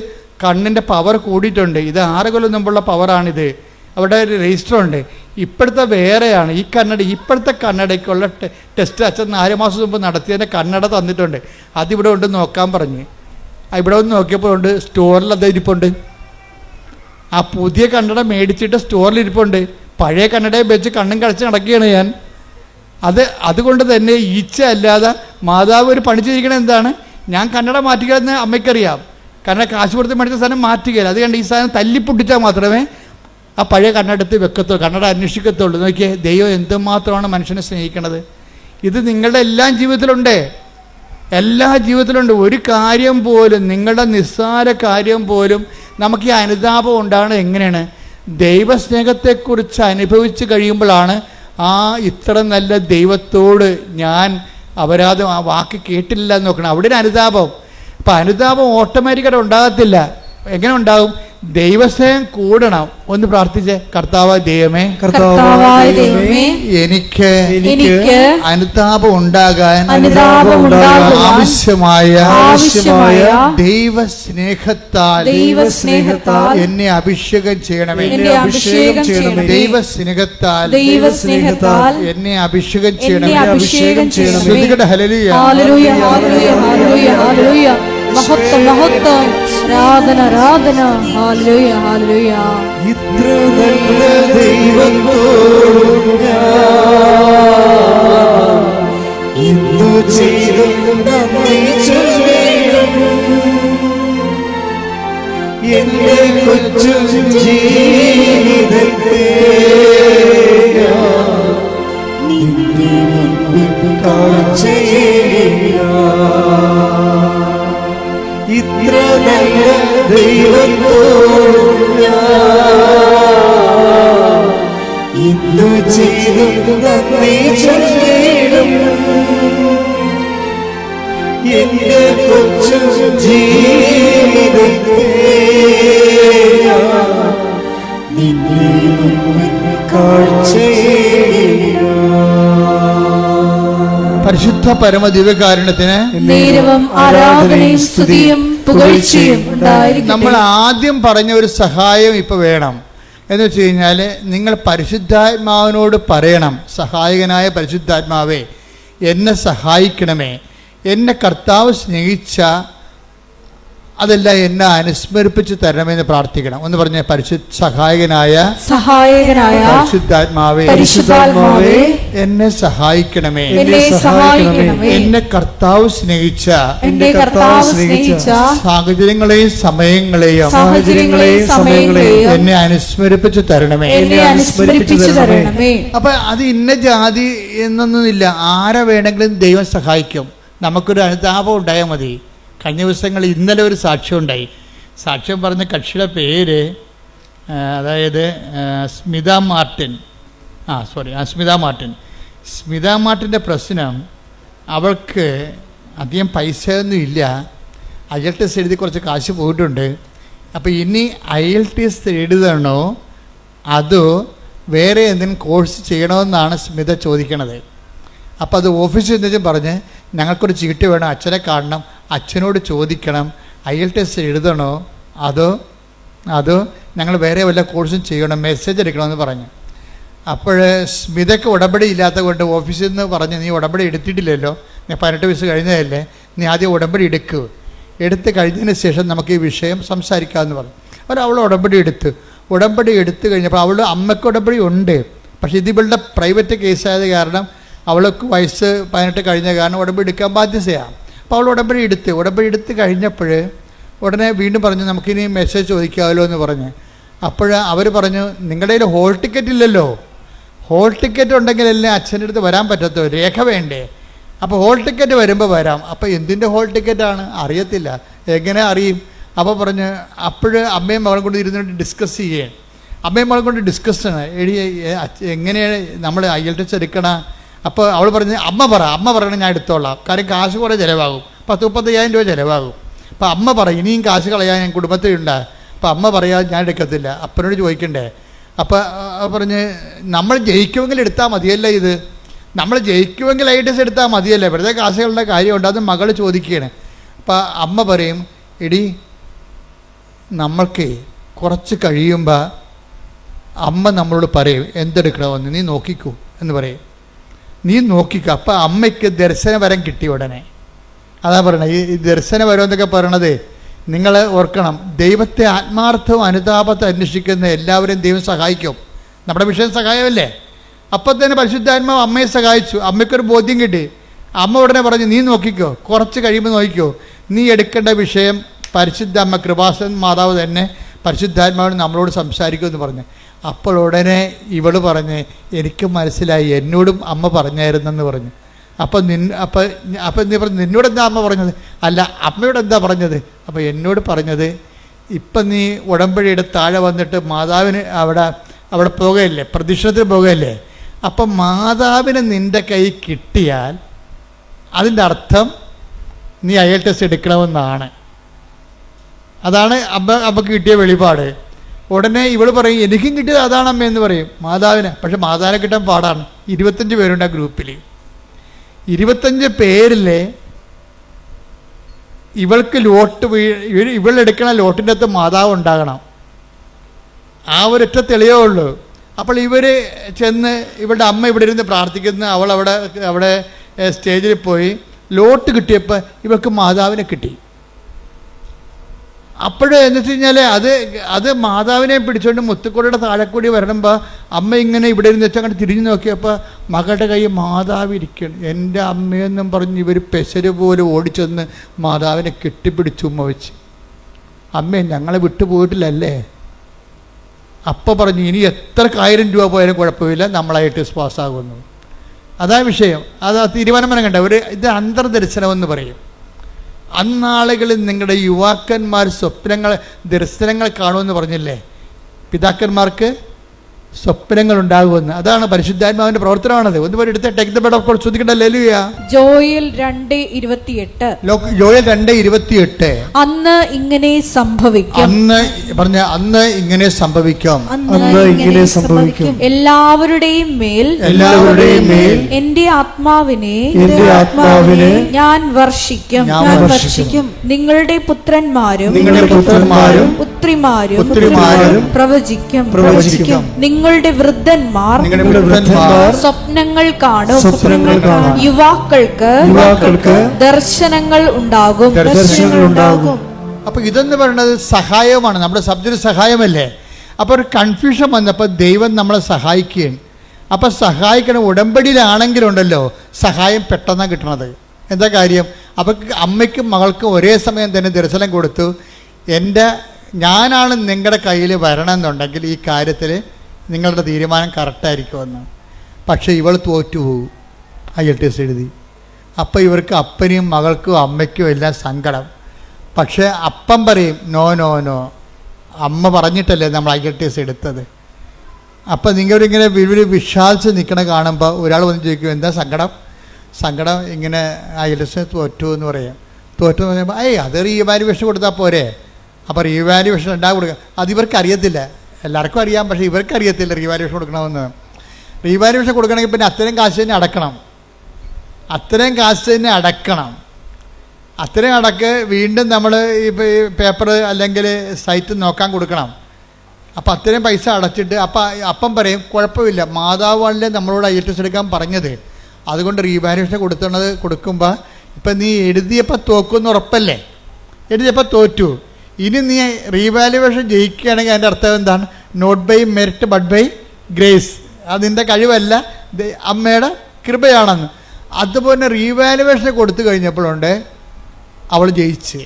കണ്ണിന്റെ പവർ കൂടിയിട്ടുണ്ട്. ഇത് ആറ് കൊല്ലം മുമ്പുള്ള പവറാണിത് അവിടെ ഒരു രജിസ്റ്റർ ഉണ്ട്. ഇപ്പോഴത്തെ വേറെയാണ്. ഈ കണ്ണട ഇപ്പോഴത്തെ കണ്ണടയ്ക്കുള്ള ടെസ്റ്റ് അച്ഛൻ നാല് മാസം മുമ്പ് നടത്തിയതിന്റെ കണ്ണട തന്നിട്ടുണ്ട്. അതിവിടെ കൊണ്ട് നോക്കാൻ പറഞ്ഞ്. ഇവിടെ ഒന്ന് നോക്കിയപ്പോൾ ഉണ്ട് സ്റ്റോറിൽ അത് ഇരിപ്പുണ്ട്. ആ പുതിയ കണ്ണട മേടിച്ചിട്ട് സ്റ്റോറിൽ ഇരിപ്പുണ്ട്. പഴയ കണ്ണടയെ വെച്ച് കണ്ണും കടച്ച് നടക്കുകയാണ് ഞാൻ. അത് അതുകൊണ്ട് തന്നെ ഈച്ച അല്ലാതെ മാതാവ് ഒരു പണി ചെയ്യിക്കണത് എന്താണ്? ഞാൻ കണ്ണട മാറ്റിക്കാന്ന് അമ്മയ്ക്കറിയാം. കാരണം കാശ് കൊടുത്ത് മേടിച്ച സാധനം മാറ്റുകയില്ല. അത് കണ്ട് ഈ സാധനം തല്ലിപ്പൊട്ടിച്ചാൽ മാത്രമേ ആ പഴയ കണ്ണടത്ത് വെക്കത്തുള്ളൂ കണ്ണട അന്വേഷിക്കത്തുള്ളൂ. നോക്കിയേ ദൈവം എന്തുമാത്രമാണ് മനുഷ്യനെ സ്നേഹിക്കണത്? ഇത് നിങ്ങളുടെ എല്ലാം ജീവിതത്തിലുണ്ടേ. എല്ലാ ജീവിതത്തിലുണ്ട്. ഒരു കാര്യം പോലും നിങ്ങളുടെ നിസ്സാര കാര്യം പോലും നമുക്ക് ഈ അനുതാപം ഉണ്ടാകുന്നത് എങ്ങനെയാണ്? ദൈവസ്നേഹത്തെക്കുറിച്ച് അനുഭവിച്ച് കഴിയുമ്പോഴാണ് ആ ഇത്ര നല്ല ദൈവത്തോട് ഞാൻ അപരാധം ആ വാക്ക് കേട്ടില്ല എന്ന് നോക്കണം അവിടെ ഒരു അനുതാപം. അപ്പം അനുതാപം ഓട്ടോമാറ്റിക്കായിട്ട് ഉണ്ടാകത്തില്ല. എങ്ങനെ ഉണ്ടാകും? ദൈവസ്നേഹം കൂടണം. ഒന്ന് പ്രാർത്ഥിച്ചേ. കർത്താവ് ദൈവമേ. കർത്താവായ ദൈവമേ എനിക്ക് എനിക്ക് അനുതാപം ഉണ്ടാകാൻ ആവശ്യമായ ആവശ്യമായ ദൈവസ്നേഹത്താൽ ദൈവസ്നേഹത്താൽ എന്നെ അഭിഷേകം ചെയ്യണമേ. എന്നെ അഭിഷേകം ചെയ്യണമേ. ദൈവസ്നേഹത്താൽ ദൈവസ്നേഹത്താൽ എന്നെ അഭിഷേകം ചെയ്യണമേ. അഭിഷേകം ചെയ്യണമേ. ശ്രുതികട ഹല്ലേലൂയ. ഹല്ലേലൂയ ഹല്ലേലൂയ ഹാലലൂയ ഹാലലൂയ മഹത്വം മഹത്വം. ആരാധന ആരാധന. ഹാലുയ ഹാലുയ ഇത്ര നല്ല ഞാൻ ഇന്നു ചെയ്തു നന്ദി എന്റെ കൊച്ചു ജീവിതത്തെ നിന്നെ മുൻപിൽ കാഴ്ചയേകാം. ഇത്ര നല്ല ദൈവത്തോടും ഇന്നു ചെയ്തു നന്ദി ചൊല്ലേണം എന്റെ കൊച്ചു ജീവിതത്തെ നിന്നെ കാഴ്ചയേകാം. പരിശുദ്ധ പരമ ദിവ്യകാരുണ്യത്തിന് നേരവും ആരാധനയും സ്തുതിയും പുകഴ്ചയും നമ്മൾ ആദ്യം പറഞ്ഞ ഒരു സഹായം ഇപ്പൊ വേണം. എന്ന് വെച്ച് കഴിഞ്ഞാൽ നിങ്ങൾ പരിശുദ്ധാത്മാവിനോട് പറയണം. സഹായകനായ പരിശുദ്ധാത്മാവേ എന്നെ സഹായിക്കണമേ. എന്നെ കർത്താവ് സ്നേഹിച്ച അതെല്ലാം എന്നെ അനുസ്മരിപ്പിച്ച് തരണമെന്ന് പ്രാർത്ഥിക്കണം. ഒന്ന് പറഞ്ഞ പരിശുദ്ധ സഹായകനായ സഹായകനായ പരിശുദ്ധാത്മാവേ പരിശുദ്ധാത്മാവേ എന്നെ സഹായിക്കണമേ. എന്നെ സഹായിക്കണമേ. എന്നെ കർത്താവ് സ്നേഹിച്ച എന്റെ കർത്താവ് സ്നേഹിച്ച സാഹചര്യങ്ങളെയും സമയങ്ങളെയും സാഹചര്യങ്ങളെയും സമയങ്ങളെയും എന്നെ അനുസ്മരിപ്പിച്ച് തരണമേ. എന്നെ അനുസ്മരിപ്പിച്ചു തരണമേ. അപ്പൊ അത് ഇന്ന ജാതി എന്നൊന്നുമില്ല. ആരെ വേണമെങ്കിലും ദൈവം സഹായിക്കും. നമുക്കൊരു അനുതാപം ഉണ്ടായാൽ മതി. കഴിഞ്ഞ ദിവസങ്ങളിൽ ഇന്നലെ ഒരു സാക്ഷ്യം ഉണ്ടായി. സാക്ഷ്യം പറഞ്ഞ കക്ഷിയുടെ പേര് അതായത് സ്മിത മാർട്ടിൻ. ആ സോറി ആ സ്മിത മാർട്ടിൻ. സ്മിത മാർട്ടിന്റെ പ്രശ്നം അവൾക്ക് അധികം പൈസയൊന്നും ഇല്ല. ഐ എൽ ടി എസ് എഴുതി കുറച്ച് കാശ് പോയിട്ടുണ്ട്. അപ്പോൾ ഇനി ഐ എൽ ടി എസ് എഴുതണോ? അതോ വേറെ എന്തെങ്കിലും കോഴ്സ് ചെയ്യണമെന്നാണ് സ്മിത ചോദിക്കണത്. അപ്പോൾ അത് ഓഫീസിൽ നിന്നും പറഞ്ഞ് ഞങ്ങൾക്കൊരു ചീട്ട് വേണം അച്ഛനെ കാണണം അച്ഛനോട് ചോദിക്കണം ഐ എൽ ടി എഴുതണോ? അതോ അതോ ഞങ്ങൾ വേറെ വല്ല കോഴ്സും ചെയ്യണം? മെസ്സേജ് എടുക്കണമെന്ന് പറഞ്ഞു. അപ്പോൾ സ്മിതയ്ക്ക് ഉടമ്പടി ഇല്ലാത്ത കൊണ്ട് ഓഫീസിൽ നിന്ന് പറഞ്ഞ് നീ ഉടമ്പടി എടുത്തിട്ടില്ലല്ലോ? നീ പതിനെട്ട് വയസ്സ് കഴിഞ്ഞതല്ലേ? നീ ആദ്യം ഉടമ്പടി എടുക്കൂ. എടുത്ത് കഴിഞ്ഞതിന് ശേഷം നമുക്ക് ഈ വിഷയം സംസാരിക്കാമെന്ന് പറഞ്ഞു. അവർ അവൾ ഉടമ്പടി എടുത്ത്. ഉടമ്പടി എടുത്തു കഴിഞ്ഞപ്പോൾ അവൾ അമ്മയ്ക്ക് ഉടമ്പടി ഉണ്ട്. പക്ഷേ ഇത് ഇവളുടെ പ്രൈവറ്റ് കേസായത് കാരണം അവൾക്ക് വയസ്സ് പതിനെട്ട് കഴിഞ്ഞ കാരണം ഉടമ്പടി എടുക്കാൻ ബാധ്യതയാണ്. അവൾ ഉടമ്പടി എടുത്ത് ഉടമ്പടി എടുത്ത് കഴിഞ്ഞപ്പോൾ ഉടനെ വീണ്ടും പറഞ്ഞു നമുക്കിനി മെസ്സേജ് ചോദിക്കാമല്ലോ എന്ന് പറഞ്ഞ്. അപ്പോൾ അവർ പറഞ്ഞു നിങ്ങളുടെ കയ്യിൽ ഹോൾ ടിക്കറ്റ് ഇല്ലല്ലോ. ഹോൾ ടിക്കറ്റ് ഉണ്ടെങ്കിലല്ലേ അച്ഛന്റെ അടുത്ത് വരാൻ പറ്റത്തോ രേഖ വേണ്ടേ? അപ്പോൾ ഹോൾ ടിക്കറ്റ് വരുമ്പോൾ വരാം. അപ്പോൾ എന്തിന്റെ ഹോൾ ടിക്കറ്റാണ് അറിയത്തില്ല. എങ്ങനെ അറിയും? അപ്പോൾ പറഞ്ഞ് അപ്പോൾ അമ്മയും മകളും കൊണ്ട് ഇരുന്നിട്ട് ഡിസ്കസ് ചെയ്യേ. അമ്മയും മകളും കൊണ്ട് ഡിസ്കസ് ചെയ്യണം എഴുതി എങ്ങനെയാണ് നമ്മൾ ഐ എൽ ടെസ്റ്റ് എടുക്കണ? അപ്പോൾ അവൾ പറഞ്ഞ് അമ്മ പറ അമ്മ പറയണം ഞാൻ എടുത്തോളാം. കാര്യം കാശ് കുറേ ചിലവാകും. പത്ത് മുപ്പത്തയ്യായിരം രൂപ ചിലവാകും. അപ്പോൾ അമ്മ പറയും ഇനിയും കാശ് കളയാൻ ഞാൻ കുടുംബത്തിലുണ്ട് അപ്പോൾ അമ്മ പറയാൻ ഞാൻ എടുക്കത്തില്ല. അപ്പനോട് ചോദിക്കണ്ടേ. അപ്പോൾ പറഞ്ഞ് നമ്മൾ ജയിക്കുമെങ്കിൽ എടുത്താൽ മതിയല്ലേ ഇത്? നമ്മൾ ജയിക്കുമെങ്കിൽ ഐ ഡി എസ് എടുത്താൽ മതിയല്ലേ? വെറുതെ കാശുകളുടെ കാര്യമുണ്ട്. അത് മകൾ ചോദിക്കുകയാണ്. അപ്പോൾ അമ്മ പറയും എടി നമ്മൾക്ക് കുറച്ച് കഴിയുമ്പോൾ അമ്മ നമ്മളോട് പറയും എന്തെടുക്കണമെന്ന്? നീ നോക്കിക്കൂ. എന്ന് പറയും. നീ നോക്കിക്ക അപ്പം അമ്മയ്ക്ക് ദർശനവരം കിട്ടി ഉടനെ. അതാ പറയണത് ഈ ദർശനവരം എന്നൊക്കെ പറയണത് നിങ്ങൾ ഓർക്കണം ദൈവത്തെ ആത്മാർത്ഥവും അനുതാപത്തെ അന്വേഷിക്കുന്ന എല്ലാവരെയും ദൈവം സഹായിക്കും. നമ്മുടെ വിഷയം സഹായമല്ലേ? അപ്പം തന്നെ പരിശുദ്ധാത്മാവ് അമ്മയെ സഹായിച്ചു അമ്മയ്ക്കൊരു ബോധ്യം കിട്ടി. അമ്മ ഉടനെ പറഞ്ഞു നീ നോക്കിക്കോ കുറച്ച് കഴിയുമ്പോൾ നോക്കിക്കോ നീ എടുക്കേണ്ട വിഷയം പരിശുദ്ധ അമ്മ കൃപാസൻ മാതാവ് തന്നെ പരിശുദ്ധാത്മാവിന് നമ്മളോട് സംസാരിക്കുമെന്ന് പറഞ്ഞു. അപ്പോൾ ഉടനെ ഇവൾ പറഞ്ഞ് എനിക്ക് മനസ്സിലായി എന്നോടും അമ്മ പറഞ്ഞായിരുന്നെന്ന് പറഞ്ഞു. അപ്പം നിൻ അപ്പം അപ്പം നീ പറഞ്ഞു? നിന്നോട് എന്താ അമ്മ പറഞ്ഞത്? അല്ല അമ്മയോട് എന്താ പറഞ്ഞത്? അപ്പോൾ എന്നോട് പറഞ്ഞത് ഇപ്പം നീ ഉടമ്പടിയുടെ താഴെ വന്നിട്ട് മാതാവിന് അവിടെ അവിടെ പോകുകയല്ലേ പ്രദക്ഷിണത്തിന് പോകുകയല്ലേ അപ്പം മാതാവിന് നിന്റെ കൈ കിട്ടിയാൽ അതിന്റെ അർത്ഥം നീ അയൽ ടെസ്റ്റ് എടുക്കണമെന്നാണ്. അതാണ് അമ്മ അമ്മയ്ക്ക് കിട്ടിയ വെളിപാട്. ഉടനെ ഇവൾ പറയും എനിക്കും കിട്ടിയത് അതാണ് അമ്മ എന്ന് പറയും. മാതാവിന്. പക്ഷെ മാതാവിനെ കിട്ടാൻ പാടാണ്. ഇരുപത്തഞ്ച് പേരുണ്ട് ആ ഗ്രൂപ്പിൽ. ഇരുപത്തഞ്ച് പേരിൽ ഇവൾക്ക് ലോട്ട് ഇവൾ- ഇവളെടുക്കണ ലോട്ടിന്റെ അകത്ത് മാതാവ് ഉണ്ടാകണം. ആ ഒരൊറ്റ തെളിയേ ഉള്ളൂ. അപ്പോൾ ഇവർ ചെന്ന് ഇവളുടെ അമ്മ ഇവിടെ ഇരുന്ന് പ്രാർത്ഥിക്കുന്ന. അവൾ അവിടെ അവിടെ സ്റ്റേജിൽ പോയി. ലോട്ട് കിട്ടിയപ്പോൾ ഇവൾക്ക് മാതാവിനെ കിട്ടി. അപ്പോഴേ എന്ന് വെച്ച് കഴിഞ്ഞാൽ അത് അത് മാതാവിനെ പിടിച്ചുകൊണ്ട് മുത്തുക്കുടയുടെ താഴെ കൂടി വരണമ്പോൾ അമ്മ ഇങ്ങനെ ഇവിടെ ഇരുന്ന് വെച്ചാൽ അങ്ങോട്ട് തിരിഞ്ഞു നോക്കിയപ്പോൾ മകളുടെ കൈ മാതാവ് ഇരിക്കണം എന്റെ അമ്മയെന്നും പറഞ്ഞ് ഇവർ പെശര് പോലെ ഓടിച്ചെന്ന് മാതാവിനെ കെട്ടിപ്പിടിച്ചു ഉമ്മ വെച്ച്. അമ്മേ ഞങ്ങളെ വിട്ടുപോയിട്ടില്ലല്ലേ അപ്പം പറഞ്ഞു ഇനി എത്ര ആയിരം രൂപ പോയാലും കുഴപ്പമില്ല നമ്മളായിട്ട് പാസ്സാകുന്നു അതാ വിഷയം. അത് തീരുമാനം കണ്ട? ഒരു ഇത് അന്തർദർശനമെന്ന് പറയും. അന്നാളുകളിൽ നിങ്ങളുടെ യുവാക്കന്മാർ സ്വപ്നങ്ങൾ ദർശനങ്ങൾ കാണുമെന്ന് പറഞ്ഞില്ലേ? പിതാക്കന്മാർക്ക് സ്വപ്നങ്ങൾ ഉണ്ടാകുമെന്ന് അതാണ് പരിശുദ്ധാത്മാവിന്റെ പ്രവർത്തനമാണത്. ഒന്ന് പോലെ എടുത്ത take the bed of God ശ്രദ്ധിക്കണ്ട ലെലുയ ജോയിൽ രണ്ട് ഇരുപത്തിയെട്ട്. ജോയൽ രണ്ട് ഇരുപത്തിയെട്ട്. അന്ന് ഇങ്ങനെ സംഭവിക്കും. അന്ന് പറഞ്ഞ അന്ന് ഇങ്ങനെ സംഭവിക്കും. അന്ന് ഇങ്ങനെ സംഭവിക്കും. എല്ലാവരുടെയും മേൽ എല്ലാവരുടെയും മേൽ എന്റെ ആത്മാവിനെ എന്റെ ആത്മാവിനെ ഞാൻ വർഷിക്കും. ഞാൻ വർഷിക്കും. നിങ്ങളുടെ പുത്രന്മാരും നിങ്ങളുടെ പുത്രന്മാരും പുത്രിമാരും പുത്രിമാരും പ്രവചിക്കും. പ്രവചിക്കും. വൃദ്ധന്മാർ നിങ്ങളുടെ വൃദ്ധന്മാർ സ്വപ്നങ്ങൾ കാണും. സ്വപ്നങ്ങൾ കാണും. യുവാക്കൾക്ക് യുവാക്കൾക്ക് ദർശനങ്ങൾ ഉണ്ടാകും. ദർശനങ്ങൾ ഉണ്ടാകും. അപ്പോൾ ഇതെന്ന് പറയുന്നത് സഹായമാണ്. നമ്മുടെ സബ്ജക്ട് സഹായമല്ലേ? അപ്പോൾ ഒരു കൺഫ്യൂഷൻ വന്നപ്പോൾ ദൈവം നമ്മളെ സഹായിക്കുകയാണ്. അപ്പോൾ സഹായിക്കണ ഉടമ്പടിയിലാണെങ്കിലുണ്ടല്ലോ സഹായം പെട്ടെന്നാണ് കിട്ടണത്. എന്താ കാര്യം? അപ്പോൾ അമ്മയ്ക്കും മകൾക്കും ഒരേ സമയം തന്നെ ദർശനം കൊടുത്തു. എന്റെ ഞാനാണ് നിങ്ങളുടെ കയ്യിൽ വരണമെന്നുണ്ടെങ്കിൽ ഈ കാര്യത്തിൽ നിങ്ങളുടെ തീരുമാനം കറക്റ്റായിരിക്കുമെന്ന് പക്ഷേ ഇവൾ തോറ്റുപോകും. ഐ എൽ ടി എസ് എഴുതി. അപ്പോൾ ഇവർക്ക് അപ്പനെയും മകൾക്കും അമ്മയ്ക്കും എല്ലാം സങ്കടം. പക്ഷേ അപ്പം പറയും നോ നോ നോ. അമ്മ പറഞ്ഞിട്ടല്ലേ നമ്മൾ ഐ എൽ ടി എസ് എടുത്തത്. അപ്പം നിങ്ങളിങ്ങനെ വിവര് വിശ്വാസിച്ച് നിൽക്കണ കാണുമ്പോൾ ഒരാൾ വന്ന് ചോദിക്കും എന്താ സങ്കടം? സങ്കടം ഇങ്ങനെ ഐ എൽ എസ് തോറ്റു എന്ന് പറയാം. തോറ്റു എന്ന് പറയുമ്പോൾ ഏയ് അത് റീവാലുവേഷൻ കൊടുത്താൽ പോരെ. അപ്പോൾ റീവാലുവേഷൻ ഉണ്ടാകും കൊടുക്കുക അത് ഇവർക്ക് അറിയത്തില്ല. എല്ലാവർക്കും അറിയാം പക്ഷേ ഇവർക്ക് അറിയത്തില്ല റീവാലുവേഷൻ കൊടുക്കണമെന്ന്. റീവാലുവേഷൻ കൊടുക്കണമെങ്കിൽ പിന്നെ അത്രയും കാശ് തന്നെ അടക്കണം. അത്രയും കാശ് തന്നെ അടക്കണം. അത്രയും അടക്ക് വീണ്ടും നമ്മൾ ഈ പേപ്പർ അല്ലെങ്കിൽ സൈറ്റ് നോക്കാൻ കൊടുക്കണം. അപ്പോൾ അത്രയും പൈസ അടച്ചിട്ട് അപ്പം അപ്പം പറയും കുഴപ്പമില്ല. മാതാവാണല്ലേ നമ്മളോട് ഐ എസ് എടുക്കാൻ പറഞ്ഞത്. അതുകൊണ്ട് റീവാലുവേഷൻ കൊടുത്തുള്ളത് കൊടുക്കുമ്പോൾ ഇപ്പം നീ എഴുതിയപ്പോൾ തോക്കുമെന്ന് ഉറപ്പല്ലേ? എഴുതിയപ്പോൾ തോറ്റു. ഇനി നീ റീവാലുവേഷൻ ജയിക്കുകയാണെങ്കിൽ അതിന്റെ അർത്ഥം എന്താണ്? Not by merit but by grace അത് നിന്റെ കഴിവല്ല അമ്മയുടെ കൃപയാണെന്ന്. അതുപോലെ റീവാലുവേഷൻ കൊടുത്തു കഴിഞ്ഞപ്പോഴുണ്ട് അവൾ ജയിച്ച്.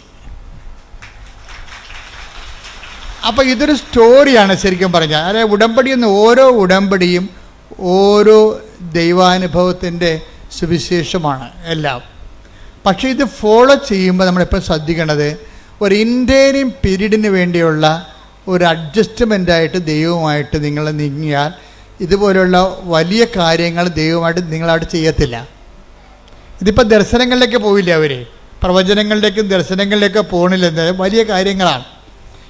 അപ്പോൾ ഇതൊരു സ്റ്റോറിയാണ് ശരിക്കും പറഞ്ഞാൽ. അതായത് ഉടമ്പടി എന്ന് ഓരോ ഉടമ്പടിയും ഓരോ ദൈവാനുഭവത്തിന്റെ സുവിശേഷമാണ് എല്ലാം. പക്ഷേ ഇത് ഫോളോ ചെയ്യുമ്പോൾ നമ്മളെപ്പോഴും ശ്രദ്ധിക്കേണ്ടത് ഒരു ഇന്റേരിയം പീരീഡിന് വേണ്ടിയുള്ള ഒരു അഡ്ജസ്റ്റ്മെന്റായിട്ട് ദൈവവുമായിട്ട് നിങ്ങൾ നീങ്ങിയാൽ ഇതുപോലുള്ള വലിയ കാര്യങ്ങൾ ദൈവമായിട്ട് നിങ്ങളവിടെ ചെയ്യത്തില്ല. ഇതിപ്പോൾ ദർശനങ്ങളിലേക്ക് പോവില്ല അവർ പ്രവചനങ്ങളിലേക്കും ദർശനങ്ങളിലേക്കും പോകണില്ലെന്ന് വലിയ കാര്യങ്ങളാണ്.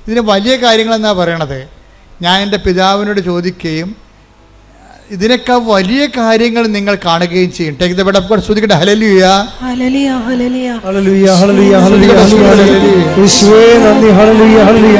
ഇതിന് വലിയ കാര്യങ്ങളെന്നാണ് പറയണത്? ഞാൻ എന്റെ പിതാവിനോട് ചോദിക്കുകയും ഇതിനേക്കാൾ വലിയ കാര്യങ്ങൾ നിങ്ങൾ കാണുകയും ചെയ്യും. Take the bed of God ശ്രുതിക്കട്ടെ ഹല്ലേലൂയ ഹല്ലേലൂയ ഹല്ലേലൂയ ഹല്ലേലൂയ ഹല്ലേലൂയ ഹല്ലേലൂയ യേശുവേ നന്ദി. ഹല്ലേലൂയ ഹല്ലേലൂയ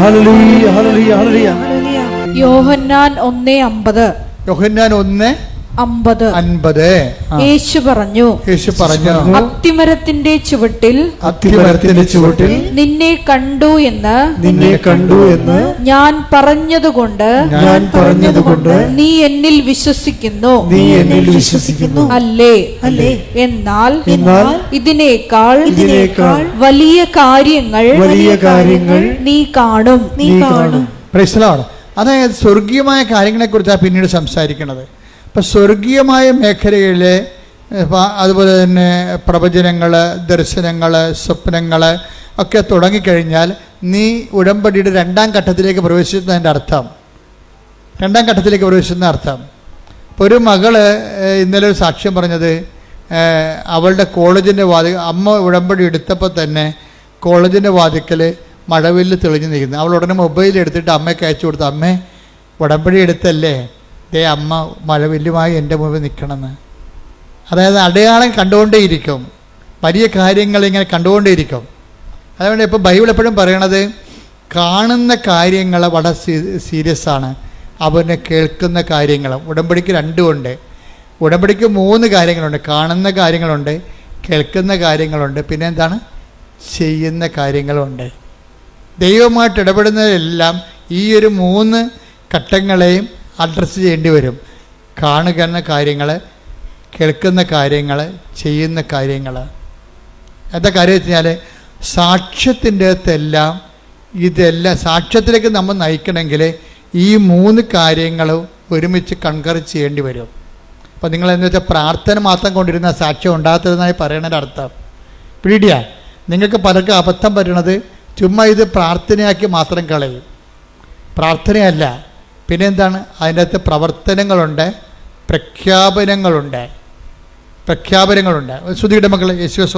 ഹല്ലേലൂയ ഹല്ലേലൂയ ഹല്ലേലൂയ യോഹന്നാൻ ഒന്നേ അമ്പത്. യോഹന്നാൻ ഒന്ന് അമ്പത്. അൻപത്. യേശു പറഞ്ഞു യേശു പറഞ്ഞു. അത്തിമരത്തിന്റെ ചുവട്ടിൽ അത്തിമരത്തിന്റെ ചുവട്ടിൽ നിന്നെ കണ്ടു എന്ന് നിന്നെ കണ്ടു എന്ന് ഞാൻ പറഞ്ഞതുകൊണ്ട് ഞാൻ പറഞ്ഞതുകൊണ്ട് നീ എന്നിൽ വിശ്വസിക്കുന്നു. നീ എന്നിൽ വിശ്വസിക്കുന്നു. അല്ലേ? അല്ലേ? എന്നാൽ എന്നാൽ ഇതിനേക്കാൾ ഇതിനേക്കാൾ വലിയ കാര്യങ്ങൾ വലിയ കാര്യങ്ങൾ നീ കാണും. നീ കാണും. പ്രശ്നമാണ് അതായത് സ്വർഗീയമായ കാര്യങ്ങളെക്കുറിച്ചാണ് പിന്നീട് സംസാരിക്കുന്നത്. അപ്പം സ്വർഗീയമായ മേഖലയിലെ അതുപോലെ തന്നെ പ്രവചനങ്ങൾ ദർശനങ്ങൾ സ്വപ്നങ്ങൾ ഒക്കെ തുടങ്ങിക്കഴിഞ്ഞാൽ നീ ഉടമ്പടിയുടെ രണ്ടാം ഘട്ടത്തിലേക്ക് പ്രവേശിക്കുന്നതിന്റെ അർത്ഥം. രണ്ടാം ഘട്ടത്തിലേക്ക് പ്രവേശിക്കുന്ന അർത്ഥം. ഇപ്പോൾ ഒരു മകൾ ഇന്നലെ ഒരു സാക്ഷ്യം പറഞ്ഞത് അവളുടെ കോളേജിന്റെ വാതി അമ്മ ഉടമ്പടി എടുത്തപ്പോൾ തന്നെ കോളേജിന്റെ വാതിക്കൽ മഴവില്ല് തെളിഞ്ഞു നിൽക്കുന്നു. അവൾ ഉടനെ മൊബൈൽ എടുത്തിട്ട് അമ്മയ്ക്ക് അയച്ചു കൊടുത്തു അമ്മേ ഉടമ്പടി എടുത്തല്ലേ? ദേ അമ്മ മഴവില്ലുമായി എന്റെ മുമ്പിൽ നിൽക്കണമെന്ന്. അതായത് അടയാളം കണ്ടുകൊണ്ടേയിരിക്കും. വലിയ കാര്യങ്ങൾ ഇങ്ങനെ കണ്ടുകൊണ്ടേയിരിക്കും. അതുകൊണ്ട് ഇപ്പോൾ ബൈബിൾ എപ്പോഴും പറയണത് കാണുന്ന കാര്യങ്ങൾ വളരെ സീരിയസ് ആണ്. അവനെ കേൾക്കുന്ന കാര്യങ്ങളും ഉടമ്പടിക്ക് രണ്ടുമുണ്ട്. ഉടമ്പടിക്ക് മൂന്ന് കാര്യങ്ങളുണ്ട്. കാണുന്ന കാര്യങ്ങളുണ്ട് കേൾക്കുന്ന കാര്യങ്ങളുണ്ട്. പിന്നെ എന്താണ്? ചെയ്യുന്ന കാര്യങ്ങളുണ്ട്. ദൈവമായിട്ട് ഇടപെടുന്നതെല്ലാം ഈ ഒരു മൂന്ന് ഘട്ടങ്ങളെയും അഡ്രസ്സ് ചെയ്യേണ്ടി വരും. കാണുക എന്ന കാര്യങ്ങൾ കേൾക്കുന്ന കാര്യങ്ങൾ ചെയ്യുന്ന കാര്യങ്ങൾ എന്താ കാര്യം വെച്ച് കഴിഞ്ഞാൽ സാക്ഷ്യത്തിന്റെ അകത്തെല്ലാം ഇതെല്ലാം സാക്ഷ്യത്തിലേക്ക് നമ്മൾ നയിക്കണമെങ്കിൽ ഈ മൂന്ന് കാര്യങ്ങളും ഒരുമിച്ച് കൺകർ ചെയ്യേണ്ടി വരും. അപ്പോൾ നിങ്ങൾ എന്ന് വെച്ചാൽ പ്രാർത്ഥന മാത്രം കൊണ്ടിരുന്ന സാക്ഷ്യം ഉണ്ടാകത്തതെന്നായി പറയണതിന്റെ അർത്ഥം. പിടിയ നിങ്ങൾക്ക് പലർക്കും അബദ്ധം പറ്റണത് ചുമ്മാ ഇത് പ്രാർത്ഥനയാക്കി മാത്രം കളയും. പ്രാർത്ഥനയല്ല. പിന്നെ എന്താണ് അതിന്റെ അകത്ത് പ്രവർത്തനങ്ങളുണ്ട് പ്രഖ്യാപനങ്ങളുണ്ട് പ്രഖ്യാപനങ്ങളുണ്ട്. ശ്രുതിയുടെ മക്കൾ യേശു